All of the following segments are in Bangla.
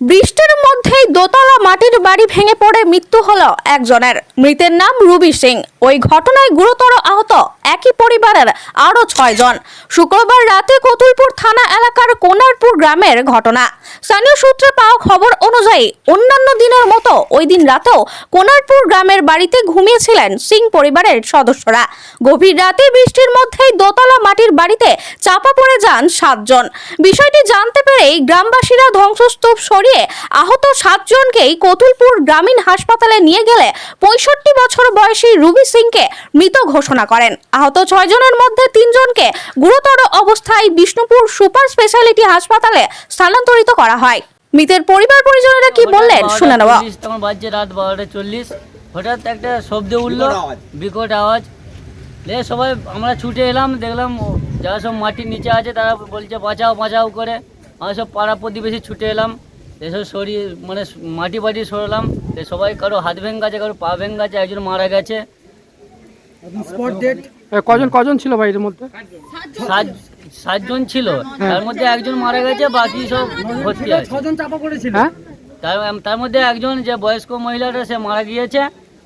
বৃষ্টির মধ্যেই দোতলা মাটির বাড়ি ভেঙে পড়ে মৃত্যু হল একজনের। মৃতের নাম রুবি সিং। ওই ঘটনায় গুরুতর আহত একই পরিবারের আরও ছয়জন। শুক্রবার রাতে কতুলপুর থানা এলাকার কোনারপুর গ্রামের ঘটনা। স্থানীয় সূত্রে পাওয়া খবর অনুযায়ী অন্যান্য দিনের মতো ওই দিন রাতেও কোনারপুর গ্রামের বাড়িতে ঘুমিয়েছিলেন সিং পরিবারের সদস্যরা। গভীর রাতে বৃষ্টির মধ্যেই দোতলা মাটির বাড়িতে চাপা পড়ে যান সাতজন। বিষয়টি জানতে পেরেই গ্রামবাসীরা ধ্বংসস্তূপ সরিয়ে আহত সাতজনকেই কতুলপুর গ্রামীণ হাসপাতালে নিয়ে গেলে পঁয়ষট্টি বছর বয়সী রুবি সিংকে মৃত ঘোষণা করেন। আহত ছয়জনের মধ্যে তিনজনকে গুরুতর অবস্থায় বিষ্ণুপুর সুপার স্পেশালিটি হাসপাতালে স্থানান্তরিত করা হয়। মৃতের পরিবার পরিজনেরা কি বললেন? শুনে নেওয়া। তখন বাজছে রাত বারোটা চল্লিশ। হঠাৎ একটা শব্দ উঠল বিকট আওয়াজ। দিয়ে সবাই আমরা ছুটে এলাম দেখলাম যারা সব মাটির নিচে আছে তারা বলছে বাঁচাও বাঁচাও করে। আমরা সব পাড়া প্রতিবেশী ছুটে এলাম এসব সরিয়ে মানে মাটি বাটি সরলাম সবাই কারও হাত ভেঙে গেছে কারও পা ভেঙে গেছে একজন মারা গেছে। এ, কজন কজন ছিল বাড়ির মধ্যে? সাত সাতজন ছিল। তার মধ্যে একজন মারা গেছে বাকি সব ভর্তি আছে। হ্যাঁ? তার তার মধ্যে একজন যে বয়স্ক মহিলাটা সে মারা গিয়েছে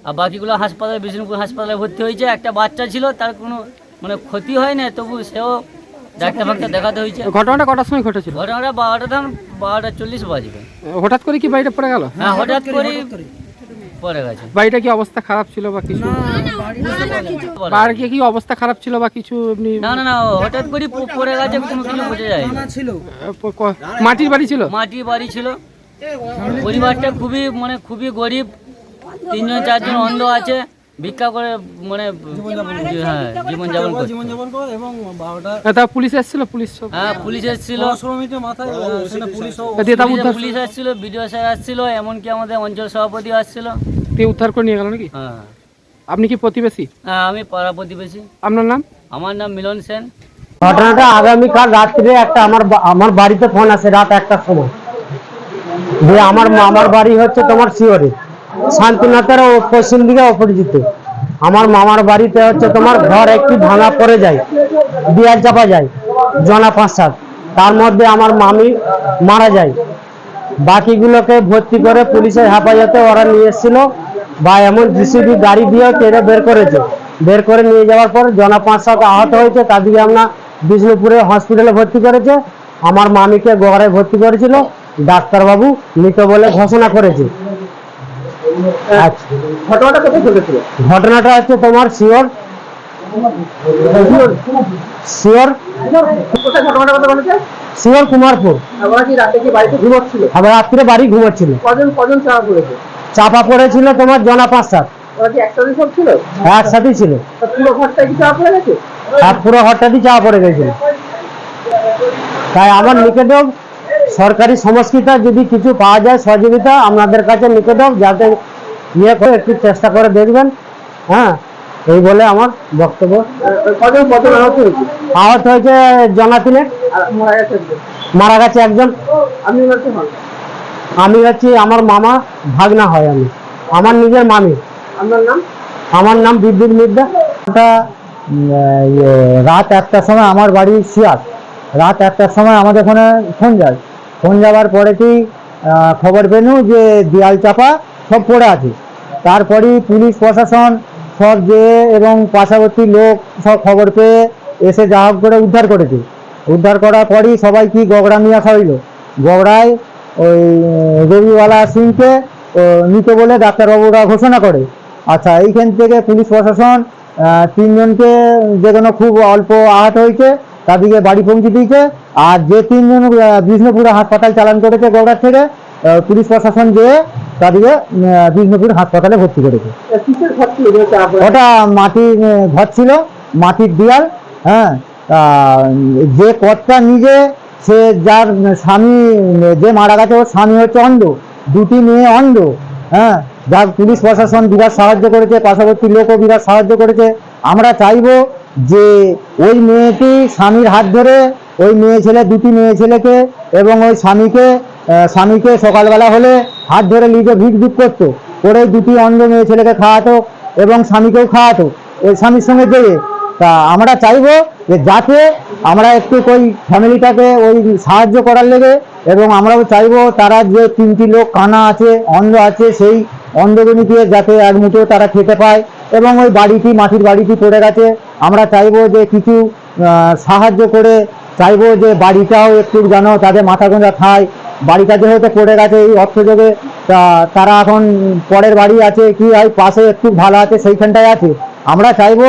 আর বাকিগুলো হাসপাতালে বিষ্ণুপুর হাসপাতালে ভর্তি হয়েছে। একটা বাচ্চা ছিল তার কোনো মানে ক্ষতি হয় না তবু সেও ডাক্তার ফাক্তার দেখাতে হয়েছে। ঘটনাটা কটার সময় ঘটেছিল? ঘটনাটা বারোটা দাম বারোটা চল্লিশ বাজবে। হঠাৎ করে কি বাড়িটা পড়ে গেল? হ্যাঁ হঠাৎ করে। পড়ে গেছে। বাড়িটা কি অবস্থা খারাপ ছিল বা কিছু? বাড়ির কি কি অবস্থা খারাপ ছিল বা কিছু এমনি? না না না হঠাৎ করে পড়ে গেছে কোনো কিছু বোঝা যায় ক- মাটির বাড়ি ছিল? মাটির বাড়ি ছিল। পরিবারটা খুবই মানে খুবই গরিব। তিনজন চারজন অন্ধ আছে। ভিক্ষা করে মানে হ্যাঁ জীবনযাপন করছে। এ, তা পুলিশ এসেছিল? পুলিশ হ্যাঁ পুলিশ এসেছিল। দিয়ে তা পুলিশ আসছিল বিডিও স্যার আসছিল এমনকি আমাদের অঞ্চল সভাপতি আসছিল। দিয়ে উদ্ধার করে নিয়ে গেল নাকি? হ্যাঁ। আপনি কি প্রতিবেশী? হ্যাঁ আমি পাড়া প্রতিবেশী। আপনার নাম? আমার নাম মিলন সেন। ঘটনাটা আগামীকাল রাত্রে একটা আমার আমার বাড়িতে ফোন আসে রাত একটার সময়। যে আমার মামার বাড়ি হচ্ছে তোমার শিওরে শান্তিনাথের পশ্চিম দিকে অপরিচিত। আমার মামার বাড়িতে হচ্ছে তোমার ঘর একটি ভাঙা পড়ে যায়, দিয়াল চাপা যায়, জনা পাঁচ সাত তার মধ্যে আমার মামি মারা যায়। বাকিগুলোকে ভর্তি করে পুলিশের হেফাজতে ওরা নিয়ে এসেছিল। বা এমন জিসিবি গাড়ি দিয়েও টেনে বের করেছে। বের করে নিয়ে যাওয়ার পর জনা পাঁচ সাত আহত হয়েছে তাদেরকে আমরা বিষ্ণুপুরে হসপিটালে ভর্তি করেছে। আমার মামিকে গোয়ারে ভর্তি করেছিল। ডাক্তারবাবু মৃত বলে ঘোষণা করেছে। ঘটনাটা কোথায় ঘটেছিল? ঘটনাটা হচ্ছে তোমার শিওর শিওর কোথায় ঘটনাটা কথা বলেছে? শিওর কুমারপুর। আমরা কি রাতে কি বাড়িতে ঘুমাচ্ছিল? আবার রাত্রে বাড়ি ঘুমাচ্ছিল। কজন কজন চাপা পড়েছে? চাপা পড়েছিল তোমার জনা পাঁচ সাত। ওরা কি একসাথে সব ছিল? একসাথেই ছিল। পুরো ঘরটা কি চাপা পড়ে গেছে? আর পুরো হঠাৎই চাপা পড়ে গেছিল। তাই আমার নিকটক সরকারি সংস্কৃতা যদি কিছু পাওয়া যায় সহযোগিতা আপনাদের কাছে নিকটক যাতে ইয়ে করে একটু চেষ্টা করে দেখবেন। হ্যাঁ এই বলে আমার বক্তব্য। আহত হয়েছে? জনা মারা গেছে একজন। আমি হচ্ছি আমার মামা ভাগনা হয় আমি। আমার নিজের মামি। আমার নাম বিদ্যুৎ মিদ্যা ওটা ইয়ে, রাত একটার সময় আমার বাড়ি শিয়ার রাত একটার সময় আমাদের ওখানে ফোন যায়। ফোন যাওয়ার পরেতেই খবর পেনু যে দেয়াল চাপা সব পড়ে আছে। তারপরেই পুলিশ, প্রশাসন সব যে এবং পার্শ্ববর্তী লোক সব খবর পেয়ে এসে যা হোক করে উদ্ধার করেছে। উদ্ধার করার পরই সবাই কি গগড়া নিয়ে আসা হইল গগড়ায় ওই রবিওয়ালা সিংকে মৃত বলে ডাক্তারবাবুরা ঘোষণা করে। আচ্ছা এইখান থেকে পুলিশ, প্রশাসন তিনজনকে যে কোনো খুব অল্প আহত হয়েছে তাদেরকে বাড়ি পৌঁছে দিয়েছে। আর যে তিনজন বিষ্ণুপুরে হাসপাতাল চালান করেছে গৌড়ার থেকে পুলিশ প্রশাসন যেয়ে তাদেরকে বিষ্ণুপুর হাসপাতালে ভর্তি করেছে। ওটা মাটির ঘর ছিল মাটির দেয়াল হ্যাঁ। যে কর্তা নিজে সে যার স্বামী যে মারা গেছে ওর স্বামী হচ্ছে অন্ধ দুটি মেয়ে অন্ধ হ্যাঁ। যার পুলিশ প্রশাসন বিরাট সাহায্য করেছে পার্শ্ববর্তী লোকও বিরাট সাহায্য করেছে। আমরা চাইব যে ওই মেয়েটি স্বামীর হাত ধরে ওই মেয়ে ছেলে, দুটি মেয়ে ছেলেকে এবং ওই স্বামীকে স্বামীকে সকালবেলা হলে হাত ধরে লিজে ভিক ভিক করতো করে দুটি অন্ধ মেয়ে ছেলেকে খাওয়াতো এবং স্বামীকেও খাওয়াতো। ওই স্বামীর সঙ্গে যেয়ে, তা আমরা চাইব যে যাতে আমরা একটু ওই ফ্যামিলিটাকে ওই সাহায্য করার লেগে এবং আমরাও চাইব তারা যে তিনটি লোক কানা আছে, অন্ধ আছে, সেই অন্ধগুলিকে যাতে এক মুঠো তারা খেতে পায় এবং ওই বাড়িটি, মাটির বাড়িটি পড়ে গেছে। আমরা চাইব যে কিছু সাহায্য করে, চাইব যে বাড়িটাও একটু যেন তাদের মাথা গোঁজা খায়। বাড়িটা যেহেতু পড়ে গেছে, এই অর্থযোগে তারা এখন পরের বাড়ি আছে, কি হয়, পাশে একটু ভালো আছে, সেইখানটায় আছে। আমরা চাইব,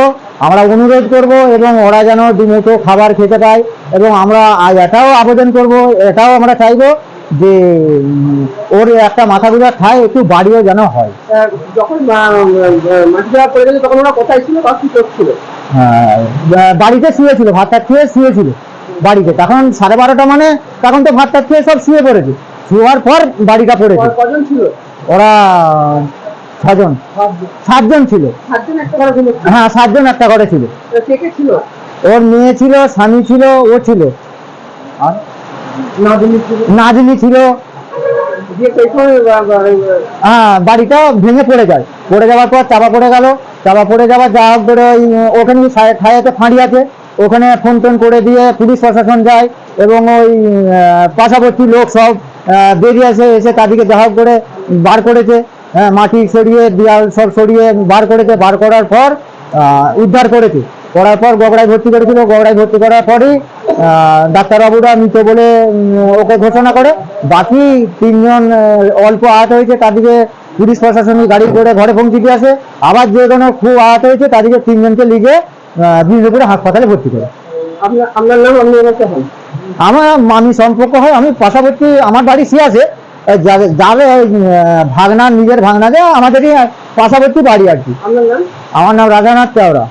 আমরা অনুরোধ করব এবং ওরা যেন দুমুঠো খাবার খেতে পায় এবং আমরা এটাও আবেদন করব, এটাও আমরা চাইব যে ওর একটা মাথা গুঁজা খায় একটু বাড়িও যেন হয়। যখন পড়ে তখন ওরা কোথায় ছিল? বা কি করছিল হ্যাঁ, বাড়িতে শুয়েছিল ভাতটা খেয়ে শুয়েছিল বাড়িতে। তখন সাড়ে বারোটা মানে তখন তো ভাতটা খেয়ে সব শুয়ে পড়েছে। শুয়ার পর বাড়িটা পড়েছে। কজন ছিল? ওরা ছজন। সাতজন। ছিল। হ্যাঁ সাতজন একটা ঘরে ছিল? ওর মেয়ে ছিল স্বামী ছিল ও ছিল। আর? নাদিনী ছিল? হ্যাঁ বাড়িটা ভেঙে পড়ে যায়। পড়ে যাওয়ার পর চাপা পড়ে গেল। চাপা পড়ে যাওয়ার যা হোক করে ওই ওখানে ঠাইয়াতে ফাঁড়ি আছে ওখানে ফোন টোন করে দিয়ে পুলিশ প্রশাসন যায় এবং ওই পাশাপাশি লোক সব বেরিয়ে আসে এসে তাদেরকে যা হোক করে বার করেছে। হ্যাঁ, মাটি সরিয়ে দেওয়াল সব সরিয়ে বার করেছে। বার করার পর আহ, উদ্ধার করেছে। করার পর গবড়ায় ভর্তি করেছিল। গবড়ায় ভর্তি করার পরই ডাক্তারবাবুরা মৃত বলে ওকে ঘোষণা করে। বাকি তিনজন অল্প আহত হয়েছে তাদেরকে পুলিশ প্রশাসনিক গাড়ি করে ঘরে পৌঁছে দিয়ে আসে। আবার যে কোনো খুব আহত হয়েছে তাদেরকে তিনজনকে লিগে বিষ্ণুপুরে হাসপাতালে ভর্তি করে। আপনার নাম আমার মামি সম্পর্ক হয়। আমি পাশাপাশি আমার বাড়ি সিয়াছে আছে ওই, ভাগনা নিজের ভাগনা যে আমাদেরই পাশাপাশি বাড়ি আর কি। আমার নাম রাজানাথ চাওড়া।